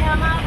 नमः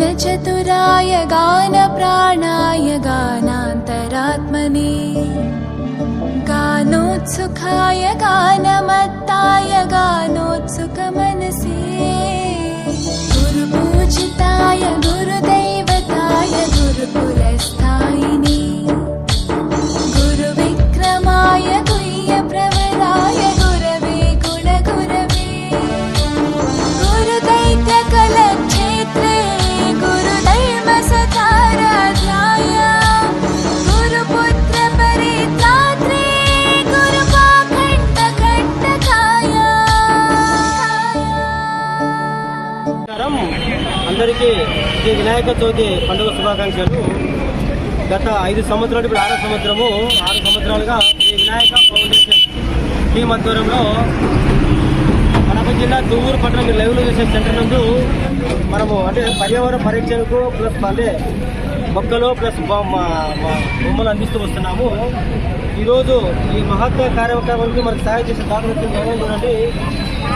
गानचतुराय गानप्राणाय गानान्तरात्मने गानोत्सुखाय गानमत्ताय అందరికీ శ్రీ వినాయక చవితి పండుగ శుభాకాంక్షలు. గత ఐదు సంవత్సరాలు ఇప్పుడు ఆరో సంవత్సరము. ఆరు సంవత్సరాలుగా శ్రీ వినాయక ఫౌండేషన్ టీం ఆధ్వర్యంలో కడప జిల్లా దువ్వూరు పట్టణం మీరు లైవ్లో చేసే సెంటర్ నందు మనము అంటే పర్యావరణ పరీక్షలకు ప్లస్ అంటే మొక్కలు ప్లస్ బొమ్మ బొమ్మలు అందిస్తూ వస్తున్నాము. ఈరోజు ఈ మహత్వ కార్యక్రమానికి మనకు సహాయం చేసే దాఖలు ఎవరు చూడండి.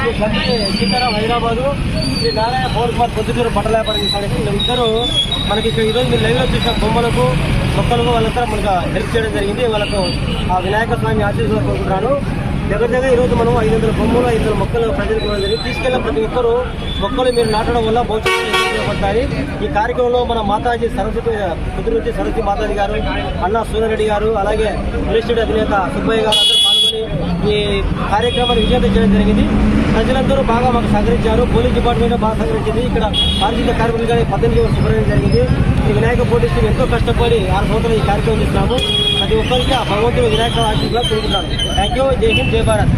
శ్రీ గంటే సీతారాం హైదరాబాదు? శ్రీ నారాయణ పవన్ కుమార్ పొద్దుటూరు బట్టల వ్యాపారం వీళ్ళిద్దరూ మనకి ఇక్కడ ఈరోజు మీరు లైవ్లో చూసిన బొమ్మలకు మొక్కలకు వాళ్ళంతా మనకు హెల్ప్ చేయడం జరిగింది. వాళ్ళకు ఆ వినాయక స్వామి ఆశీర్వాదం కోరుకుంటున్నాను. దగ్గర దగ్గర ఈరోజు మనం ఐదు వందల బొమ్మలు ఐదు వందల మొక్కలు ప్రజలకు జరిగింది. తీసుకెళ్ళిన ప్రతి ఒక్కరూ మొక్కలు మీరు నాటడం వల్ల భోజనం ఉపయోగపడతాయి. ఈ కార్యక్రమంలో మన మాతాజీ సరస్వతి కుదురుచి సరస్వతి మాతాజీ గారు అన్న సూర్యారెడ్డి గారు అలాగే మినిస్టర్ అధినేత సుబ్బయ్య గారు ఈ కార్యక్రమాన్ని విజయవంతం చేయడం జరిగింది. ప్రజలందరూ బాగా మాకు సహకరించారు. పోలీస్ డిపార్ట్మెంట్ బాగా సహకరించింది. ఇక్కడ పారిశుద్ధ కార్మికులు కానీ పద్దెనిమిది శుభ్రం జరిగింది. ఈ వినాయక పోటీస్ ఎంతో కష్టపడి ఆరు సంవత్సరాలు ఈ కార్యక్రమం చేస్తున్నాము. ప్రతి ఒక్కరికి ఆ భగవంతుడు వినాయక ఆశీస్సులు కోరుకుంటాను థ్యాంక్ యూ జై హింద్ జై భారత్.